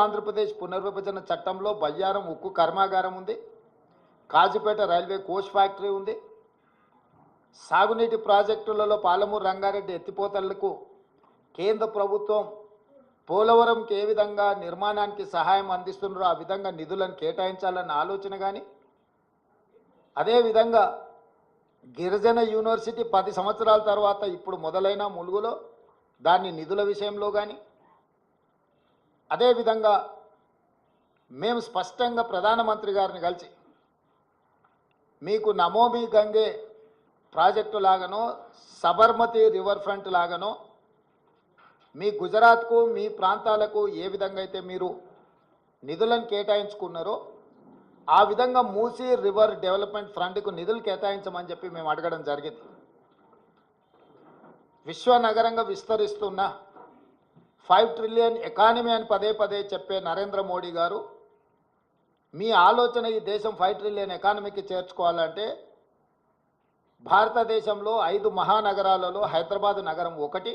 ఆంధ్రప్రదేశ్ పునర్విభజన చట్టంలో బయ్యారం ఉక్కు కర్మాగారం ఉంది? కాజీపేట రైల్వే కోచ్ ఫ్యాక్టరీ ఉంది? సాగునీటి ప్రాజెక్టులలో పాలమూరు రంగారెడ్డి ఎత్తిపోతలకు కేంద్ర ప్రభుత్వం పోలవరంకి ఏ విధంగా నిర్మాణానికి సహాయం అందిస్తున్నారో ఆ విధంగా నిధులను కేటాయించాలన్న ఆలోచన కానీ అదేవిధంగా గిరిజన యూనివర్సిటీ పది సంవత్సరాల తర్వాత ఇప్పుడు మొదలైన ములుగులో దాన్ని నిధుల విషయంలో కానీ అదేవిధంగా మేము స్పష్టంగా ప్రధానమంత్రి గారిని కలిసి మీకు నమోమి గంగే ప్రాజెక్టు లాగానో సబర్మతి రివర్ ఫ్రంట్ లాగానో మీ గుజరాత్కు మీ ప్రాంతాలకు ఏ విధంగా అయితే మీరు నిధులను కేటాయించుకున్నారో ఆ విధంగా మూసీ రివర్ డెవలప్మెంట్ ఫ్రంట్కు నిధులు కేటాయించమని చెప్పి మేము అడగడం జరిగింది. విశ్వనగరంగా విస్తరిస్తున్న ఫైవ్ ట్రిలియన్ ఎకానమీ అని పదే పదే చెప్పే నరేంద్ర మోడీ గారు మీ ఆలోచన ఈ దేశం ఫైవ్ ట్రిలియన్ ఎకానమీకి చేర్చుకోవాలంటే భారతదేశంలో ఐదు మహానగరాలలో హైదరాబాద్ నగరం ఒకటి.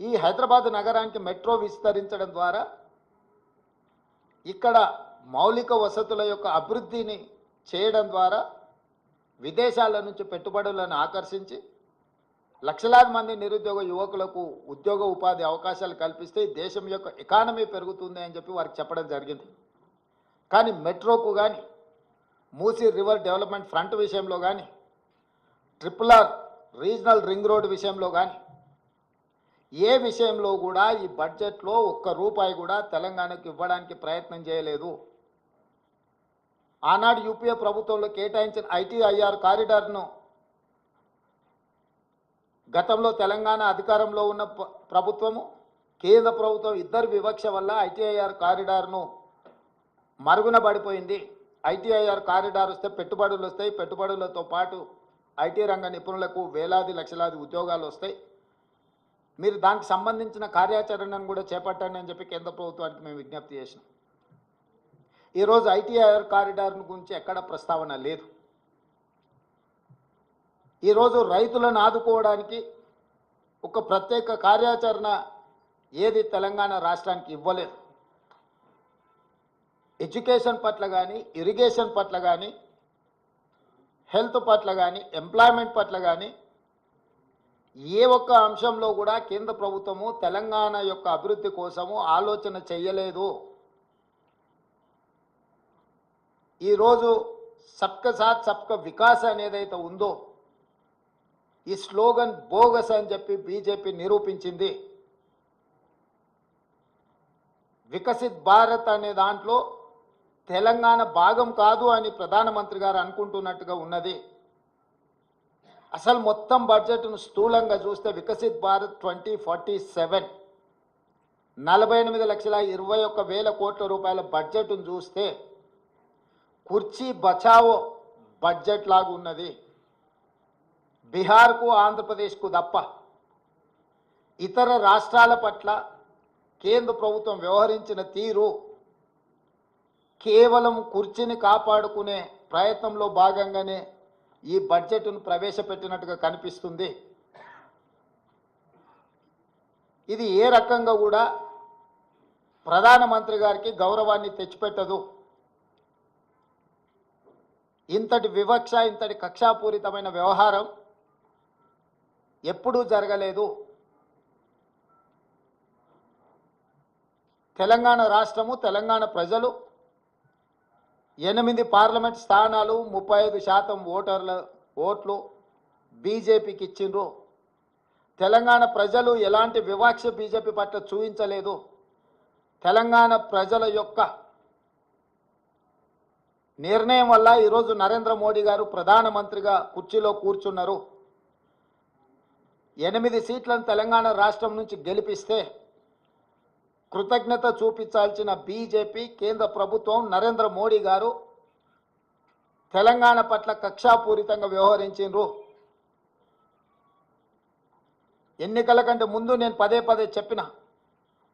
ఈ హైదరాబాద్ నగరానికి మెట్రో విస్తరించడం ద్వారా ఇక్కడ మౌలిక వసతుల యొక్క అభివృద్ధిని చేయడం ద్వారా విదేశాల నుంచి పెట్టుబడులను ఆకర్షించి లక్షలాది మంది నిరుద్యోగ యువకులకు ఉద్యోగ ఉపాధి అవకాశాలు కల్పిస్తే దేశం యొక్క ఎకానమీ పెరుగుతుంది అని చెప్పి వారికి చెప్పడం జరిగింది. కానీ మెట్రోకు కానీ మూసీ రివర్ డెవలప్మెంట్ ఫ్రంట్ విషయంలో కానీ triple R regional ring road విషయంలో కానీ ఏ విషయంలో కూడా ఈ బడ్జెట్లో ఒక్క రూపాయి కూడా తెలంగాణకు ఇవ్వడానికి ప్రయత్నం చేయలేదు. ఆనాడు యూపీఏ ప్రభుత్వంలో కేటాయించిన ఐటీఐఆర్ కారిడార్ను గతంలో తెలంగాణ అధికారంలో ఉన్న ప్రభుత్వము కేంద్ర ప్రభుత్వం ఇద్దరు వివక్ష వల్ల ఐటీఐఆర్ కారిడార్ను మరుగున పడిపోయింది. ఐటీఐఆర్ కారిడార్ వస్తే పెట్టుబడులు వస్తాయి. పెట్టుబడులతో పాటు ఐటీ రంగ నిపుణులకు వేలాది లక్షలాది ఉద్యోగాలు వస్తాయి. మీరు దానికి సంబంధించిన కార్యాచరణను కూడా చేపట్టండి అని చెప్పి కేంద్ర ప్రభుత్వానికి మేము విజ్ఞప్తి చేసినాం. ఈరోజు ఐటీఐఆర్ కారిడార్ గురించి ఎక్కడ ప్రస్తావన లేదు. ఈరోజు రైతులను ఆదుకోవడానికి ఒక ప్రత్యేక కార్యాచరణ ఏది తెలంగాణ రాష్ట్రానికి ఇవ్వలేదు. ఎడ్యుకేషన్ పట్ల కానీ ఇరిగేషన్ పట్ల కానీ హెల్త్ పట్ల కానీ ఎంప్లాయ్మెంట్ పట్ల కానీ ఏ ఒక్క అంశంలో కూడా కేంద్ర ప్రభుత్వము తెలంగాణ యొక్క అభివృద్ధి కోసము ఆలోచన చెయ్యలేదు ఈరోజు సబ్క సాత్ సబ్క వికాస్ అనేదైతే ఉందో ఈ స్లోగన్ బోగస్ అని చెప్పి బీజేపీ నిరూపించింది. వికసిత్ భారత్ అనే దాంట్లో తెలంగాణ భాగం కాదు అని ప్రధానమంత్రి గారు అనుకుంటున్నట్టుగా ఉన్నది. అసలు మొత్తం బడ్జెట్ను స్థూలంగా చూస్తే Viksit Bharat twenty forty seven నలభై ఎనిమిది లక్షల ఇరవై ఒక్క వేల కోట్ల రూపాయల బడ్జెట్ను చూస్తే కుర్చీ బచావో బడ్జెట్ లాగా ఉన్నది. బీహార్కు ఆంధ్రప్రదేశ్కు తప్ప ఇతర రాష్ట్రాల పట్ల కేంద్ర ప్రభుత్వం వ్యవహరించిన తీరు కేవలం కుర్చీని కాపాడుకునే ప్రయత్నంలో భాగంగానే ఈ బడ్జెట్ను ప్రవేశపెట్టినట్టుగా కనిపిస్తుంది. ఇది ఏ రకంగా కూడా ప్రధానమంత్రి గారికి గౌరవాన్ని తెచ్చిపెట్టదు. ఇంతటి వివక్ష ఇంతటి కక్షాపూరితమైన వ్యవహారం ఎప్పుడూ జరగలేదు. తెలంగాణ రాష్ట్రము తెలంగాణ ప్రజలు ఎనిమిది పార్లమెంట్ స్థానాలు ముప్పై ఐదు శాతం ఓటర్ల ఓట్లు బీజేపీకి ఇచ్చిండ్రు. తెలంగాణ ప్రజలు ఎలాంటి వివక్ష బీజేపీ పట్ల చూపించలేదు తెలంగాణ ప్రజల యొక్క నిర్ణయం వల్ల ఈరోజు నరేంద్ర మోడీ గారు ప్రధానమంత్రిగా కుర్చీలో కూర్చున్నారు. ఎనిమిది సీట్లను తెలంగాణ రాష్ట్రం నుంచి గెలిపిస్తే కృతజ్ఞత చూపించాల్సిన బీజేపీ కేంద్ర ప్రభుత్వం నరేంద్ర మోడీ గారు తెలంగాణ పట్ల కక్షాపూరితంగా వ్యవహరించిండ్రు. ఎన్నికల కంటే ముందు నేను పదే పదే చెప్పిన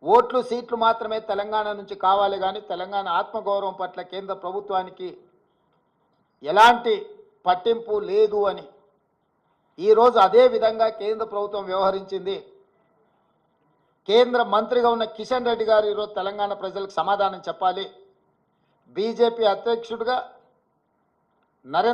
ఓట్లు సీట్లు మాత్రమే తెలంగాణ నుంచి కావాలి కానీ తెలంగాణ ఆత్మగౌరవం పట్ల కేంద్ర ప్రభుత్వానికి ఎలాంటి పట్టింపు లేదు అని ఈరోజు అదే విధంగా కేంద్ర ప్రభుత్వం వ్యవహరించింది. కేంద్ర మంత్రిగా ఉన్న కిషన్ రెడ్డి గారు ఈరోజు తెలంగాణ ప్రజలకు సమాధానం చెప్పాలి. బీజేపీ అధ్యక్షుడిగా నరేంద్ర